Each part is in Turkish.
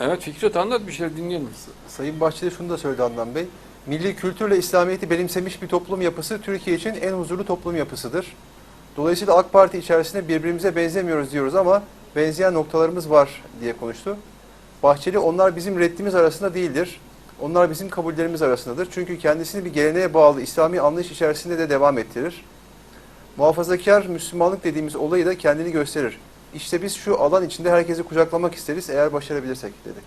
Evet Fikret anlat bir şeyler dinleyelim. Sayın Bahçeli şunu da söyledi Adnan Bey. Milli kültürle İslamiyet'i benimsemiş bir toplum yapısı Türkiye için en huzurlu toplum yapısıdır. Dolayısıyla AK Parti içerisinde birbirimize benzemiyoruz diyoruz ama benzeyen noktalarımız var diye konuştu. Bahçeli onlar bizim reddimiz arasında değildir. Onlar bizim kabullerimiz arasındadır. Çünkü kendisini bir geleneğe bağlı İslami anlayış içerisinde de devam ettirir. Muhafazakar Müslümanlık dediğimiz olayı da kendini gösterir. İşte biz şu alan içinde herkesi kucaklamak isteriz eğer başarabilirsek dedi.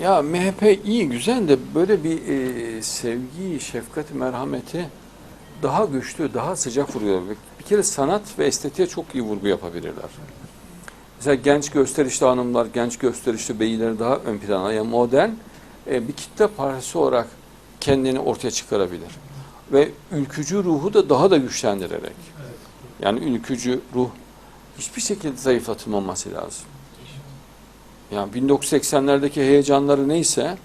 Ya MHP iyi güzel de böyle bir e, sevgi, şefkat, merhameti daha güçlü, daha sıcak vuruyor. Bir kere sanat ve estetiğe çok iyi vurgu yapabilirler. Mesela genç gösterişli hanımlar, genç gösterişli beyler daha ön plana. Yani modern e, bir kitle partisi olarak kendini ortaya çıkarabilir. Ve ülkücü ruhu da daha da güçlendirerek. Yani ülkücü ruh hiçbir şekilde zayıflatılmaması lazım. Yani 1980'lerdeki heyecanları neyse,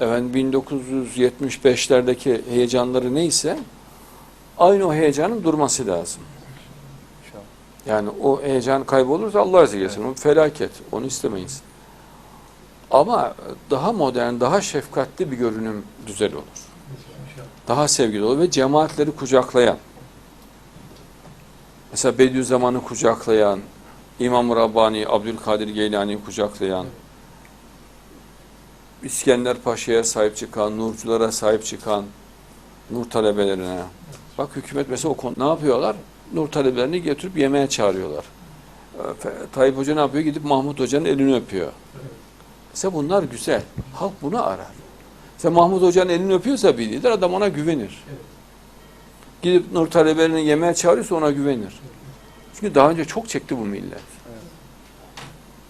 efendim 1975'lerdeki heyecanları neyse, aynı o heyecanın durması lazım. Yani o heyecan kaybolursa Allah razı gelsin. O felaket. Onu istemeyiz. Ama daha modern, daha şefkatli bir görünüm güzel olur. Daha sevgili olur ve cemaatleri kucaklayan. Mesela Bediüzzaman'ı kucaklayan, İmam Rabbani, Abdülkadir Geylani'yi kucaklayan, İskender Paşa'ya sahip çıkan, nurculara sahip çıkan, nur talebelerine. Bak hükümet mesela o konu ne yapıyorlar? Nur talebelerini getirip yemeğe çağırıyorlar. Fe- Tayyip Hoca ne yapıyor? Gidip Mahmut Hoca'nın elini öpüyor. Mesela bunlar güzel. Halk bunu arar. Mesela Mahmut Hoca'nın elini öpüyorsa bir lider adam ona güvenir. Gidip Nur talebelerini yemeğe çağırıyorsa ona güvenir. Çünkü daha önce çok çekti bu millet.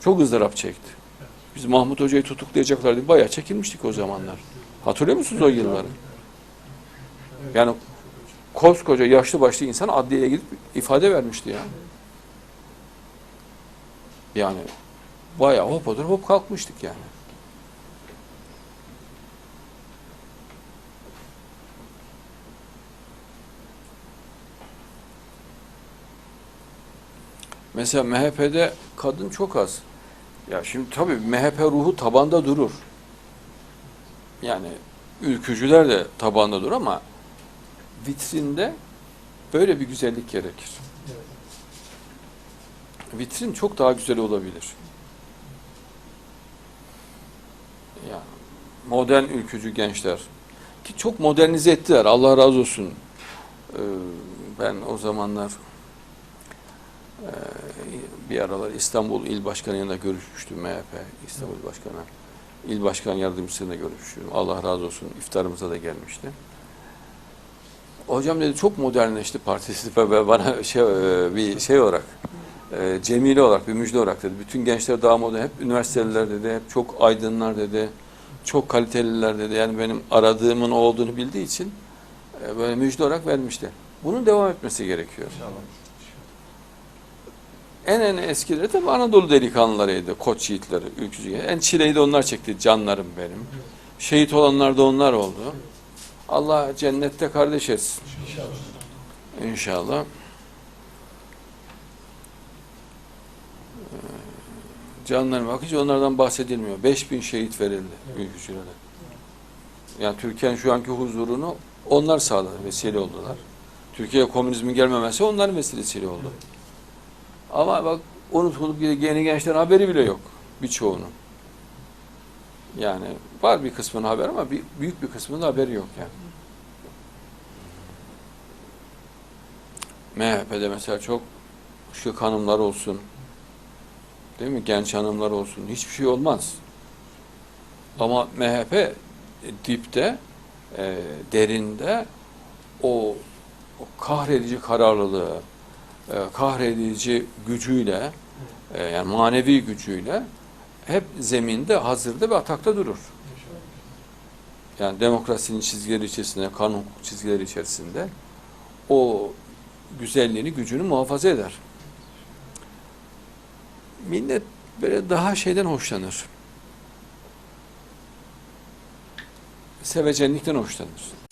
Çok ızdırap çekti. Biz Mahmut Hoca'yı tutuklayacaklar diye bayağı çekilmiştik o zamanlar. Hatırlıyor musunuz o yılları? Yani koskoca yaşlı başlı insan adliyeye gidip ifade vermişti ya. Yani bayağı hop otur hop kalkmıştık yani. Mesela MHP'de kadın çok az. Ya şimdi tabii MHP ruhu tabanda durur. Yani ülkücüler de tabanda durur ama vitrinde böyle bir güzellik gerekir. Vitrin çok daha güzel olabilir. Yani modern ülkücü gençler ki çok modernize ettiler. Allah razı olsun. Ee, ben o zamanlar bir aralar İstanbul İl Başkanı yanında görüşmüştüm MHP İstanbul İl Başkanı. İl Başkan Yardımcısıyla görüşmüştüm. Allah razı olsun iftarımıza da gelmişti. Hocam dedi çok modernleşti partisi ve bana şey e, bir şey olarak e, cemile olarak bir müjde olarak dedi. Bütün gençler daha modern, hep üniversiteliler dedi, hep çok aydınlar dedi, çok kaliteliler dedi. Yani benim aradığımın o olduğunu bildiği için e, böyle müjde olarak vermişti. Bunun devam etmesi gerekiyor. İnşallah. En en eskileri tabii Anadolu delikanlılarıydı, koç yiğitleri, ülkücü. En çileyi de onlar çekti, canlarım benim. Şehit olanlar da onlar oldu. Allah cennette kardeş etsin. İnşallah. Ee, Canlarım bak onlardan bahsedilmiyor. 5000 şehit verildi ülkücülere. Yani Türkiye'nin şu anki huzurunu onlar sağladı, vesile oldular. Türkiye'ye komünizmin gelmemesi onların vesilesiyle oldu. Ama bak unutulup. Yeni gençlerin haberi bile yok birçoğunun. Yani var bir kısmının haberi ama bir, büyük bir kısmının haberi yok yani. MHP'de mesela çok şık hanımlar olsun. Değil mi? Genç hanımlar olsun. Hiçbir şey olmaz. Ama MHP dipte, e, derinde o, o kahredici kararlılığı, e, kahredici gücüyle, e, yani manevi gücüyle hep zeminde, hazırda ve atakta durur. Yani demokrasinin çizgileri içerisinde, kanun hukuk çizgileri içerisinde o güzelliğini, gücünü muhafaza eder. Millet böyle daha şeyden hoşlanır. Sevecenlikten hoşlanır.